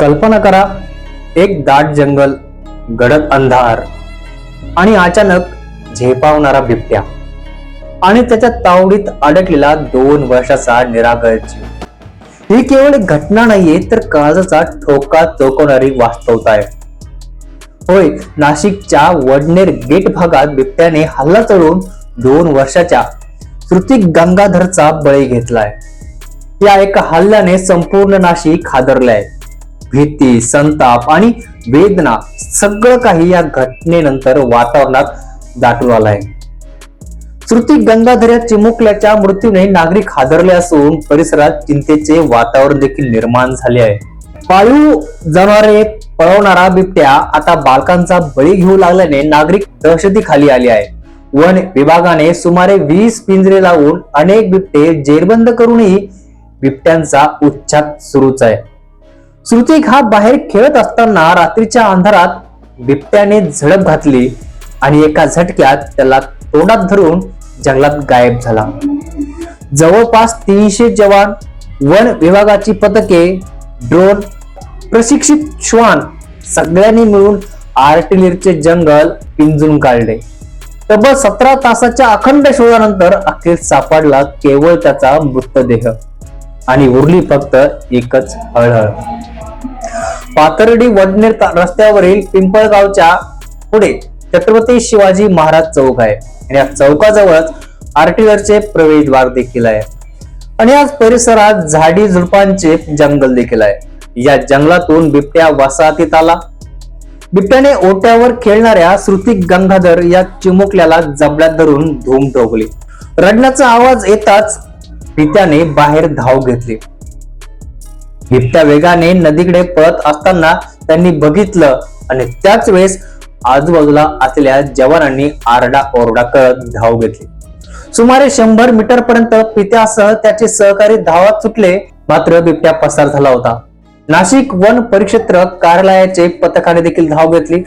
कल्पना करा एक दाट जंगल गडद अंधार आणि अचानक झेपावणारा बिबट्या आणि त्याच्या तावडीत अडकलेला दोन वर्षाचा निरागर जीव. ही केवळ एक घटना नाहीये तर काळजाचा ठोका चोकवणारी वास्तवता आहे. होय नाशिकच्या वडनेर गेट भागात बिबट्याने हल्ला चढून दोन वर्षाच्या श्रुती गंगाधरचा बळी घेतलाय. या एका हल्ल्याने संपूर्ण नाशिक हादरलंय. भीती संताप आणि वेदना सगळं काही या घटनेनंतर वातावरणात दाटून आलंय श्रुती गंगाधर या चिमुकल्याच्या मृत्यूने नागरिक हादरले असून परिसरात चिंतेचे वातावरण देखील निर्माण झाले आहे. पाळीव जनावरे पळवणारा बिबट्या आता बालकांचा बळी घेऊ लागल्याने नागरिक दहशती खाली आली आहे. वन विभागाने सुमारे वीस पिंजरे लावून अनेक बिबटे जेरबंद करूनही बिबट्यांचा उच्छाद सुरूच आहे. श्रुतिक हा बाहेर खेळत असताना रात्रीच्या अंधारात बिबट्याने झडप घातली आणि एका झटक्यात त्याला तोंडात धरून जंगलात गायब झाला. जवळपास तीनशे जवान वन विभागाची पथके ड्रोन प्रशिक्षित श्वान सगळ्यांनी मिळून आर्टिलरीचे जंगल पिंजून काढले. तब्बल सतरा तासाच्या अखंड शोधानंतर अखेर सापडला केवळ त्याचा मृतदेह. आणि उरली फक्त एकच हळहळ. पाथर्डी वडनेर रस्त्यावरील पिंपळगावच्या पुढे छत्रपती शिवाजी महाराज चौक आहे. आणि या चौकाजवळच आर्टिलरचे प्रवेशद्वार देखील आहे. आणि या परिसरात झाडी झुडपांचे जंगल देखील आहे. या जंगलातून बिबट्या वसाहतीत आला. बिबट्याने ओट्यावर खेळणाऱ्या श्रुतिक गंगाधर या चिमुकल्याला जबड्यात धरून धूम ठोकली. रडण्याचा आवाज येताच पित्याने बाहेर धाव घेतली. बिबट्या वेगाने नदीकडे पळत असताना त्यांनी बघितलं आणि त्याच वेळेस आजूबाजूला असलेल्या जवानांनी आरडा ओरडा करत धाव घेतली. सुमारे शंभर मीटर पर्यंत पित्यासह त्याचे सहकारी धावात सुटले. मात्र बिबट्या पसार झाला होता. नाशिक वन परिक्षेत्र कार्यालयाचे पथकाने देखील धाव घेतली.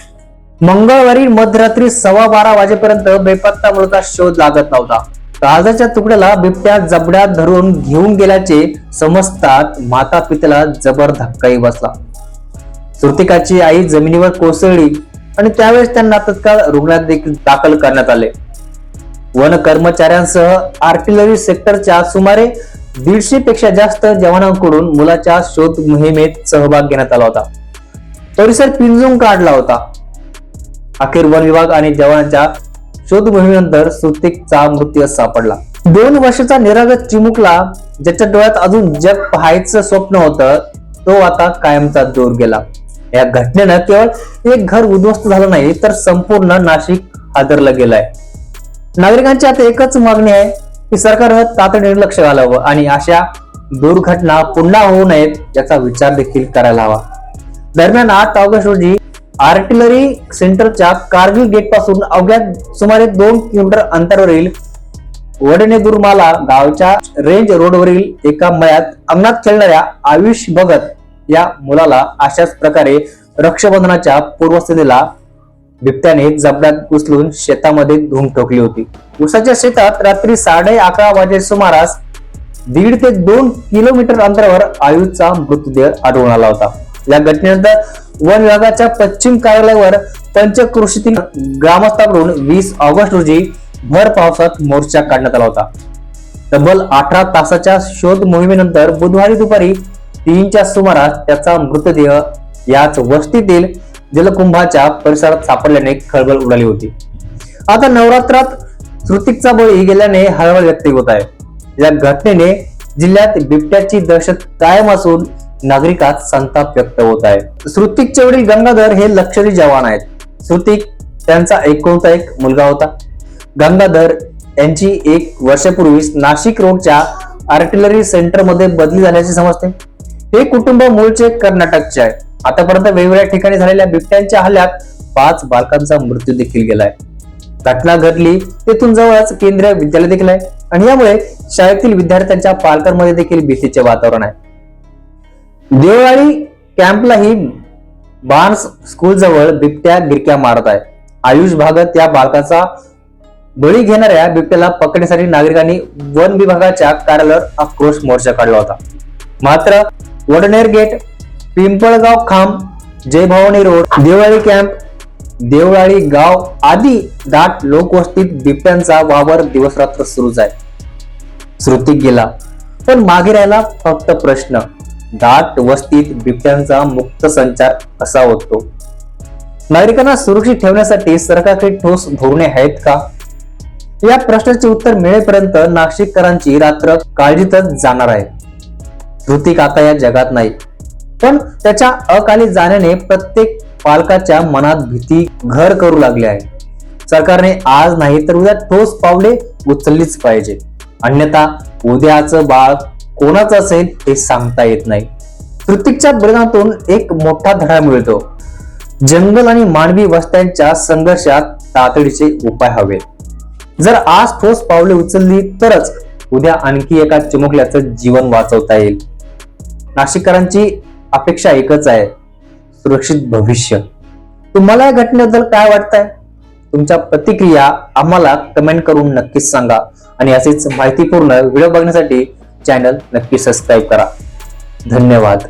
मंगळवारी मध्यरात्री सव्वा बारा वाजेपर्यंत बेपत्ता मृता शोध लागत नव्हता. काळजाच्या तुकड्याला बिबट्या जबड्यात धरून घेऊन गेल्याचे समजतात माता पित्याला जबर धक्काही बसला. श्रुतिकाची आई जमिनीवर कोसळली आणि त्यावेळेस त्यांना तत्काळ रुग्णालयात देखील दाखल करण्यात आले. वन कर्मचाऱ्यांसह आर्टिलरी सेक्टरच्या सुमारे दीडशे पेक्षा जास्त जवानांकडून मुलाच्या शोध मोहिमेत सहभाग घेण्यात आला होता. परिसर पिंजून काढला होता. अखेर वन विभाग आणि जवानांच्या शोध मोहिमेनंतर सुतिकचा मृत्यू सापडला. दोन वर्षाचा निरागत चिमुकला ज्याच्या डोळ्यात अजून जग पाहायचं स्वप्न होतं तो आता कायमचा दूर गेला. या घटनेनं केवळ एक घर उद्ध्वस्त झालं नाही तर संपूर्ण नाशिक हादरलं गेलंय. नागरिकांची आता एकच मागणी आहे की सरकारनं तातडीने लक्ष घालावं आणि अशा दुर्घटना पुन्हा होऊ नयेत याचा विचार देखील करायला हवा. दरम्यान आठ ऑगस्ट रोजी आर्टिलरी सेंटरच्या कारगिल गेटपासून अवघ्या सुमारे दोन किलोमीटर अंतरावरील वडनेदुरमाला गावच्या रेंज रोडवरील एका मळ्यात अंगणात खेळणाऱ्या आयुष भगत या मुलाला अशाच प्रकारे रक्षाबंधनाच्या पूर्वस्थितीला बिबट्याने जबड्यात उचलून शेतामध्ये धूम ठोकली होती. उसाच्या शेतात रात्री साडे अकरा वाजे सुमारास दीड ते दोन किलोमीटर अंतरावर आयुषचा मृतदेह आढळून आला होता. या घटनेनंतर वन विभागाच्या पश्चिम कार्यालयावर पंचकृषीतील ग्रामस्थांकडून वीस ऑगस्ट रोजी भर पावसात मोर्चा काढण्यात आला होता. तब्बल अठरा तासाच्या शोध मोहिमेनंतर बुधवारी दुपारी तीनच्या सुमारास त्याचा मृतदेह याच वस्तीतील जलकुंभाच्या परिसरात सापडल्याने खळबळ उडाली होती. आता नवरात्रात तृतिकचा बळी गेल्याने हळहळ व्यक्त होत आहे. या घटनेने जिल्ह्यात बिबट्याची दहशत कायम असून नागरिकात संताप व्यक्त होत आहे. श्रुतिकचे वडील गंगाधर हे लष्करी जवान आहेत. श्रुतिक त्यांचा एकुलता एक मुलगा होता. गंगाधर यांची एक वर्षापूर्वीच नाशिक रोडच्या आर्टिलरी सेंटरमध्ये बदली झाल्याचे समजते. हे कुटुंब मूळचे कर्नाटकचे आहे. आतापर्यंत वेगवेगळ्या ठिकाणी झालेल्या बिबट्यांच्या हल्ल्यात पाच बालकांचा मृत्यू देखील गेलाय. घटना घडली तेथून जवळच केंद्रीय विद्यालय देखील आहे. आणि यामुळे शाळेतील विद्यार्थ्यांच्या पालकांमध्ये देखील भीतीचे वातावरण आहे. देवळाली कॅम्पलाही बार्न्स स्कूल जवळ बिबट्या गिरक्या मारत आहे. आयुष भागत या बालकाचा बळी घेणाऱ्या बिबट्याला पकडण्यासाठी नागरिकांनी वन विभागाच्या कार्यालयावर आक्रोश मोर्चा काढला होता. मात्र Vadner gate Pimpalgaon Khamb Jai Bhavani road Deolali camp Deolali Gaon आदी दाट लोकवस्तीत बिबट्यांचा वावर दिवसरात्र सुरूच आहे. श्रुतिक गेला. पण मागे राहिला फक्त प्रश्न. दाट वस्तीत बिबट्यांचा मुक्त संचार कसा होतो? नागरिकांना सुरक्षित ठेवण्यासाठी सरकारकडे ठोस धोरणे आहेत का? या प्रश्नाचे उत्तर मिळेपर्यंत नाशिककरांची रात्र काळजीतच जाणार आहे. ऋतिक आता या जगात नाही पण त्याच्या अकाली जाण्याने प्रत्येक पालकाच्या मनात भीती घर करू लागली आहे. सरकारने आज नाही तर उद्या ठोस पावले उचललीच पाहिजे अन्यथा उद्याचं बाळ कोणाचं असेल हे सांगता येत नाही. कृतिकच्या बलिदानातून एक मोठा धडा मिळतो. जंगल आणि मानवी वस्त्यांच्या संघर्षात तातडीचे उपाय हवे. जर आज ठोस पावले उचलली तरच उद्या आणखी एका चिमुकल्याचं जीवन वाचवता येईल. नाशिककरांची अपेक्षा एकच आहे सुरक्षित भविष्य. तुम्हाला या घटनेबद्दल काय वाटतंय? तुमच्या प्रतिक्रिया आम्हाला कमेंट करून नक्कीच सांगा. आणि असेच माहितीपूर्ण व्हिडिओ बघण्यासाठी चॅनल नक्की सबस्क्राईब करा. धन्यवाद.